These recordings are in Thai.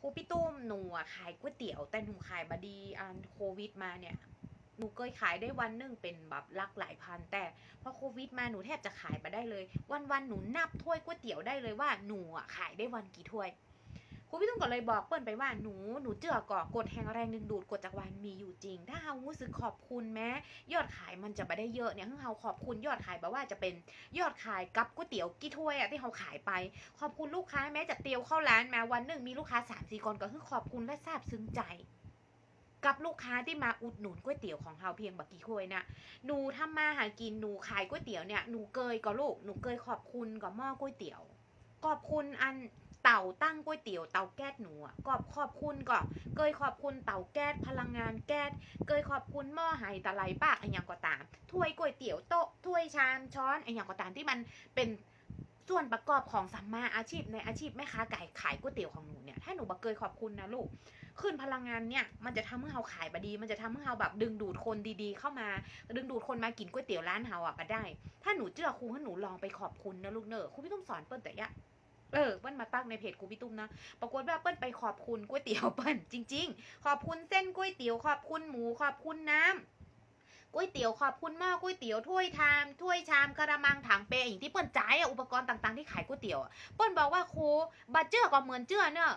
ครูพี่ตุ้มหนูอะขายก๋วยเตี๋ยว แต่หนูขายบดีอันโควิดมาเนี่ยหนูเคยขายได้วันหนึงเป็นแบบลักหลายพัน แต่พอโควิดมาหนูแทบจะขายมาได้เลย วันวันๆหนูนับถ้วยก๋วยเตี๋ยวได้เลยว่าหนูอะขายได้วันกี่ถ้วย ครูพี่ตุ้มก็เลยบอกเปิ้ลไปว่าหนูหนูเจือก่อกดแห่งแรงดึงดูดกดจากวันมีอยู่จริง ถ้าเฮารู้สึกขอบคุณแม้ยอดขายมันจะไม่ได้เยอะเนี่ยเฮาขอบคุณยอดขายแบบว่าจะเป็นยอดขายกับก๋วยเตี๋ยวกี่ถ้วยอะที่เฮาขายไป ขอบคุณลูกค้าแม้จะเตียวเข้าร้านมาวันหนึ่งมีลูกค้าสามสี่คนก็คือขอบคุณและซาบซึ้งใจ กับลูกค้าที่มาอุดหนุนก๋วยเตี๋ยวของเฮาเพียงบักกี่ถ้วยนะหนูทำมาหากินหนูขายก๋วยเตี๋ยวเนี่ยหนูเกยกับลูกหนูเกยขอบคุณกับหม้อก๋วยเตี๋ยวขอบคุณอัน เต่าตั้งก๋วยเตี๋ยวเตาแก๊สหนูอะกอบขอบคุณก็เกยขอบคุณเตาแก๊สพลังงานแก๊สเกยขอบคุณหม้อไหตะไลปากอะไรอย่างก็ตาม ถ้วยก๋วยเตี๋ยวโต๊ะถ้วยชามช้อนอะไรอย่างก็ตามที่มันเป็นส่วนประกอบของสัมมาอาชีพในอาชีพแม่ค้าไก่ขายก๋วยเตี๋ยวของหนูเนี่ยถ้าหนูบักเกยขอบคุณนะลูกขึ้นพลังงานเนี่ยมันจะทำให้เราขายบดี มันจะทำให้เราแบบดึงดูดคนดีๆ เข้ามา ดึงดูดคนมากินก๋วยเตี๋ยวร้านเฮาอะก็ได้ ถ้าหนูเชื่อครูให้หนูลองไปขอบคุณนะลูกเนอะครูพี่ตุ้มสอนเปิ้ลแต่ยะ เออเปิ้ลมาตั้งในเพจครูพี่ตุ้มนะ ปรากฏว่าเปิ้ลไปขอบคุณก๋วยเตี๋ยวเปิ้ลจริง ๆ ขอบคุณเส้นก๋วยเตี๋ยว ขอบคุณหมู ขอบคุณน้ำก๋วยเตี๋ยวขอบคุณหม้อก๋วยเตี๋ยวถ้วยชามถ้วยชามกระมังถังเปย์อย่างที่เปิ้ลจ่ายอะอุปกรณ์ต่างๆที่ขายก๋วยเตี๋ยวอะเปิ้ลบอกว่าครูบัตเจอร์ก็เหมือนเจือเนอะ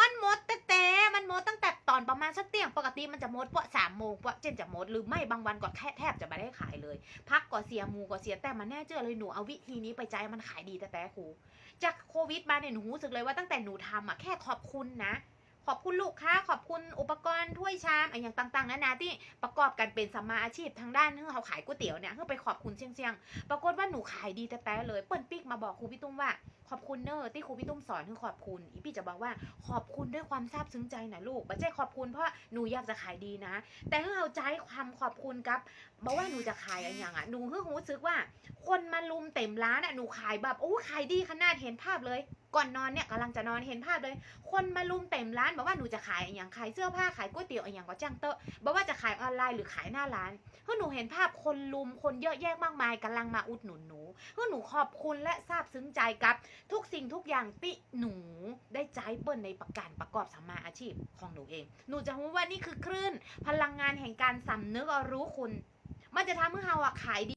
มันหมดแต่แต่มันหมดตั้งแต่ตอนประมาณสักเตียงปกติมันจะหมดพวกสามโมงพวกเจนจะหมดหรือไม่บางวันก็แค่แทบจะไม่ได้ขายเลย พักก็เสียมูก็เสียแต่มันแน่เจอเลยหนูเอาวิธีนี้ไปใจมันขายดีแต่แต่ครูจากโควิดมาเนี่ยหนูรู้สึกเลยว่าตั้งแต่หนูทำอะแค่ขอบคุณนะ ขอบคุณลูกค้า ขอบคุณอุปกรณ์ถ้วยชามอะไรอย่างต่างๆนานาที่ประกอบกันเป็นสัมมาอาชีพทางด้านที่เขาขายก๋วยเตี๋ยวเนี่ยเพื่อไปขอบคุณเชียงๆปรากฏว่าหนูขายดีแต่แต่เลยเปิ้ลปิ๊กมาบอกครูพี่ตุ้มว่า ขอบคุณเนอร์ที่ครูพี่ตุ้มสอนคือขอบคุณอีพี่จะบอกว่าขอบคุณด้วยความซาบซึ้งใจนะลูกไม่ใช่ขอบคุณเพราะหนูอยากจะขายดีนะ แต่ถ้าเราใจความขอบคุณกับบอกว่าหนูจะขายอะไรอย่างอะหนูคือรู้สึกว่า คนมาลุมเต็มร้านอะหนูขายแบบโอ้ขายดีขนาดเห็นภาพเลย ก่อนนอนเนี่ยกำลังจะนอนเห็นภาพเลย คนมาลุมเต็มร้านบอกว่าหนูจะขายอย่างขายเสื้อผ้าขายก๋วยเตี๋ยวอย่างก็จ้างเตอะบอกว่าจะขายออนไลน์หรือขายหน้าร้านเพราะหนูเห็นภาพคนลุมคนเยอะแยะมากมายกำลังมาอุดหนุนหนูเพราะหนูขอบคุณและซาบซึ้งใจกับ ทุกสิ่งทุกอย่างที่หนูได้ใจเปิ้ลในประการประกอบสัมมาอาชีพของหนูเอง หนูจะรู้ว่านี่คือคลื่น พลังงานแห่งการสำนึกรู้คุณ มันจะทำให้เราอะขายดี